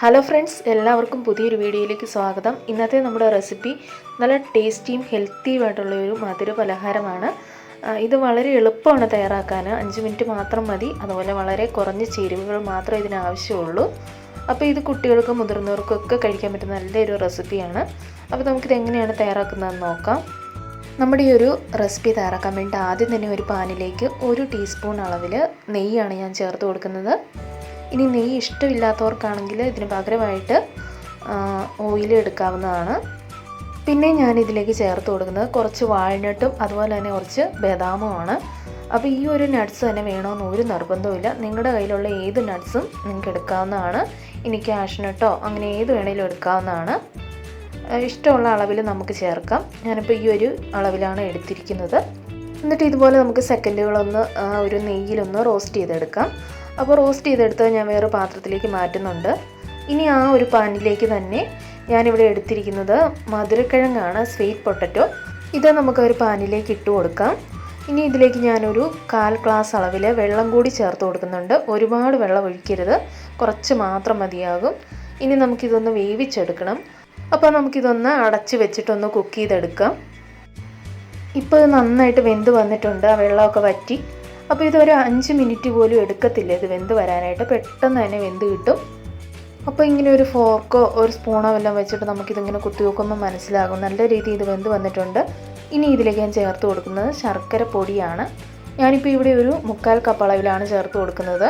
Hello friends എല്ലാവർക്കും പുതിയൊരു വീഡിയോയിലേക്ക് സ്വാഗതം. ഇന്നത്തെ നമ്മുടെ റെസിപ്പി നല്ല ടേസ്റ്റിയും ഹെൽത്തിയുമായിട്ടുള്ള ഒരു മധുര പലഹാരമാണ്. ഇത് വളരെ എളുപ്പമാണ് തയ്യാറാക്കാൻ അഞ്ച് മിനിറ്റ് മാത്രം മതി. അതുപോലെ വളരെ കുറഞ്ഞ ചേരുവകൾ മാത്രമേ ഇതിന് ആവശ്യമുള്ളൂ. അപ്പോൾ ഇത് കുട്ടികൾക്കും മുതിർന്നവർക്കും ഒക്കെ കഴിക്കാൻ പറ്റുന്ന നല്ലൊരു റെസിപ്പിയാണ് അപ്പോൾ നമുക്കിത് എങ്ങനെയാണ് തയ്യാറാക്കുന്നതെന്ന് നോക്കാം. നമ്മുടെ ഈ ഒരു റെസിപ്പി തയ്യാറാക്കാൻ വേണ്ടി ആദ്യം തന്നെ ഒരു പാനിലേക്ക് ഒരു ടീസ്പൂൺ അളവിൽ നെയ്യാണ് ഞാൻ ചേർത്ത് കൊടുക്കുന്നത്. ഇനി നെയ്യ് ഇഷ്ടമില്ലാത്തവർക്കാണെങ്കിൽ ഇതിന് പകരമായിട്ട് ഓയിൽ എടുക്കാവുന്നതാണ്. പിന്നെ ഞാൻ ഇതിലേക്ക് ചേർത്ത് കൊടുക്കുന്നത് കുറച്ച് വാൾനട്ടും അതുപോലെ തന്നെ കുറച്ച് ബദാമുമാണ്. അപ്പോൾ ഈ ഒരു നട്ട്സ് തന്നെ വേണമെന്ന് ഒരു നിർബന്ധവുമില്ല. നിങ്ങളുടെ കയ്യിലുള്ള ഏത് നട്ട്സും നിങ്ങൾക്ക് എടുക്കാവുന്നതാണ്. ഇനി ക്യാഷ്നട്ടോ അങ്ങനെ ഏത് വേണേലും എടുക്കാവുന്നതാണ്. ഇഷ്ടമുള്ള അളവിൽ നമുക്ക് ചേർക്കാം. ഞാനിപ്പോൾ ഈ ഒരു അളവിലാണ് എടുത്തിരിക്കുന്നത്. എന്നിട്ട് ഇതുപോലെ നമുക്ക് സെക്കൻഡുകളൊന്ന് ഒരു നെയ്യിലൊന്ന് റോസ്റ്റ് ചെയ്തെടുക്കാം. അപ്പോൾ റോസ്റ്റ് ചെയ്തെടുത്ത് ഞാൻ വേറെ പാത്രത്തിലേക്ക് മാറ്റുന്നുണ്ട്. ഇനി ആ ഒരു പാനിലേക്ക് തന്നെ ഞാനിവിടെ എടുത്തിരിക്കുന്നത് മധുരക്കിഴങ്ങാണ് സ്വീറ്റ് പൊട്ടറ്റോ ഇത് നമുക്ക് ഒരു പാനിലേക്ക് ഇട്ട് കൊടുക്കാം. ഇനി ഇതിലേക്ക് ഞാനൊരു കാൽ ഗ്ലാസ് അളവിൽ വെള്ളം കൂടി ചേർത്ത് കൊടുക്കുന്നുണ്ട്. ഒരുപാട് വെള്ളം ഒഴിക്കരുത്. കുറച്ച് മാത്രം മതിയാകും. ഇനി നമുക്കിതൊന്ന് വേവിച്ചെടുക്കണം. അപ്പോൾ നമുക്കിതൊന്ന് അടച്ച് വെച്ചിട്ടൊന്ന് കുക്ക് ചെയ്തെടുക്കാം. ഇപ്പോൾ നന്നായിട്ട് വെന്ത് വന്നിട്ടുണ്ട്. ആ വെള്ളമൊക്കെ വറ്റി. അപ്പോൾ ഇതൊരു അഞ്ച് മിനിറ്റ് പോലും എടുക്കത്തില്ല. ഇത് വെന്ത് വരാനായിട്ട് പെട്ടെന്ന് തന്നെ വെന്ത് കിട്ടും. അപ്പോൾ ഇങ്ങനെ ഒരു ഫോർക്കോ ഒരു സ്പൂണോ എല്ലാം വെച്ചിട്ട് നമുക്കിതിങ്ങനെ കുത്തി നോക്കുമ്പോൾ മനസ്സിലാകും. നല്ല രീതിയിൽ ഇത് വെന്ത് വന്നിട്ടുണ്ട്. ഇനി ഇതിലേക്ക് ഞാൻ ചേർത്ത് കൊടുക്കുന്നത് ശർക്കര പൊടിയാണ്. ഞാനിപ്പോൾ ഇവിടെ ഒരു മുക്കാൽ കപ്പ് അളവിലാണ് ചേർത്ത് കൊടുക്കുന്നത്.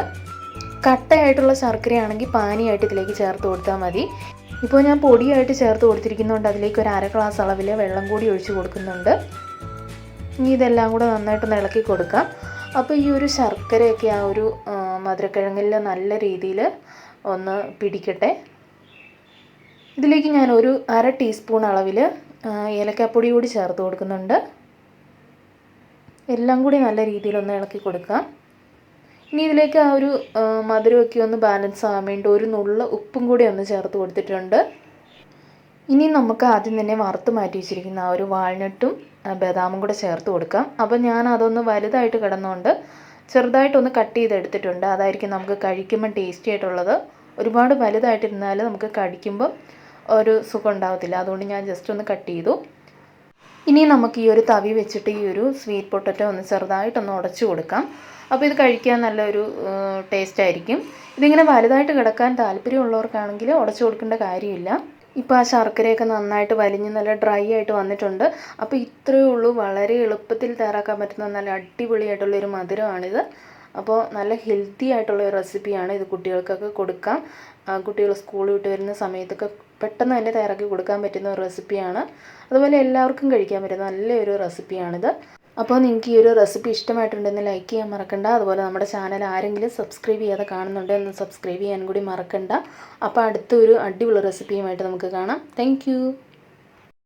കട്ടയായിട്ടുള്ള ശർക്കരയാണെങ്കിൽ പാനിയായിട്ട് ഇതിലേക്ക് ചേർത്ത് കൊടുത്താൽ മതി. ഇപ്പോൾ ഞാൻ പൊടിയായിട്ട് ചേർത്ത് കൊടുത്തിരിക്കുന്നതുകൊണ്ട് അതിലേക്ക് ഒരു അര ഗ്ലാസ് അളവിൽ വെള്ളം കൂടി ഒഴിച്ച് കൊടുക്കുന്നുണ്ട്. ഇനി ഇതെല്ലാം കൂടെ നന്നായിട്ടൊന്ന് ഇളക്കി കൊടുക്കാം. അപ്പോൾ ഈ ഒരു ശർക്കരയൊക്കെ ആ ഒരു മധുരക്കിഴങ്ങിൽ നല്ല രീതിയിൽ ഒന്ന് പിടിക്കട്ടെ. ഇതിലേക്ക് ഞാൻ ഒരു അര ടീസ്പൂൺ അളവിൽ ഏലക്കാപ്പൊടി കൂടി ചേർത്ത് കൊടുക്കുന്നുണ്ട്. എല്ലാം കൂടി നല്ല രീതിയിലൊന്ന് ഇളക്കി കൊടുക്കാം. ഇനി ഇതിലേക്ക് ആ ഒരു മധുരമൊക്കെ ഒന്ന് ബാലൻസ് ആകാൻ വേണ്ടി ഒരു നുള്ള ഉപ്പും കൂടി ഒന്ന് ചേർത്ത് കൊടുത്തിട്ടുണ്ട്. ഇനി നമുക്ക് ആദ്യം തന്നെ വറുത്ത് മാറ്റി വെച്ചിരിക്കുന്ന ആ ഒരു വാൾനട്ടും ബദാമും കൂടെ ചേർത്ത് കൊടുക്കാം. അപ്പോൾ ഞാൻ അതൊന്ന് വലുതായിട്ട് കിടന്നുകൊണ്ട് ചെറുതായിട്ടൊന്ന് കട്ട് ചെയ്തെടുത്തിട്ടുണ്ട്. അതായിരിക്കും നമുക്ക് കഴിക്കുമ്പോൾ ടേസ്റ്റി ആയിട്ടുള്ളത്. ഒരുപാട് വലുതായിട്ടിരുന്നാൽ നമുക്ക് കടിക്കുമ്പം ഒരു സുഖം ഉണ്ടാകത്തില്ല അതുകൊണ്ട് ഞാൻ ജസ്റ്റ് ഒന്ന് കട്ട് ചെയ്തു. ഇനി നമുക്ക് ഈ ഒരു തവി വെച്ചിട്ട് ഈ ഒരു സ്വീറ്റ് പൊട്ടറ്റോ ഒന്ന് ചെറുതായിട്ടൊന്ന് ഉടച്ചു കൊടുക്കാം. അപ്പോൾ ഇത് കഴിക്കാൻ നല്ലൊരു ടേസ്റ്റ് ആയിരിക്കും. ഇതിങ്ങനെ വലുതായിട്ട് കിടക്കാൻ താല്പര്യമുള്ളവർക്കാണെങ്കിൽ ഉടച്ചു കൊടുക്കേണ്ട കാര്യമില്ല. ഇപ്പോൾ ആ ശർക്കരയൊക്കെ നന്നായിട്ട് വലിഞ്ഞ് നല്ല ഡ്രൈ ആയിട്ട് വന്നിട്ടുണ്ട്. അപ്പോൾ ഇത്രയേ ഉള്ളൂ. വളരെ എളുപ്പത്തിൽ തയ്യാറാക്കാൻ പറ്റുന്ന നല്ല അടിപൊളിയായിട്ടുള്ളൊരു മധുരമാണിത്. അപ്പോൾ നല്ല ഹെൽത്തി ആയിട്ടുള്ള ഒരു റെസിപ്പിയാണ് ഇത് കുട്ടികൾക്കൊക്കെ കൊടുക്കാം. കുട്ടികൾ സ്കൂളിൽ വിട്ട് വരുന്ന സമയത്തൊക്കെ പെട്ടെന്ന് തന്നെ തയ്യാറാക്കി കൊടുക്കാൻ പറ്റുന്ന ഒരു റെസിപ്പിയാണ് അതുപോലെ എല്ലാവർക്കും കഴിക്കാൻ പറ്റുന്ന നല്ലൊരു റെസിപ്പിയാണിത് അപ്പോൾ നിങ്ങൾക്ക് ഈ ഒരു റെസിപ്പി ഇഷ്ടമായിട്ടുണ്ടെന്ന് ലൈക്ക് ചെയ്യാൻ മറക്കണ്ട. അതുപോലെ നമ്മുടെ ചാനൽ ആരെങ്കിലും സബ്സ്ക്രൈബ് ചെയ്യാതെ കാണുന്നുണ്ടോ എന്ന് സബ്സ്ക്രൈബ് ചെയ്യാൻ കൂടി മറക്കണ്ട. അപ്പോൾ അടുത്തൊരു അടിപൊളി റെസിപ്പിയുമായിട്ട് നമുക്ക് കാണാം. താങ്ക്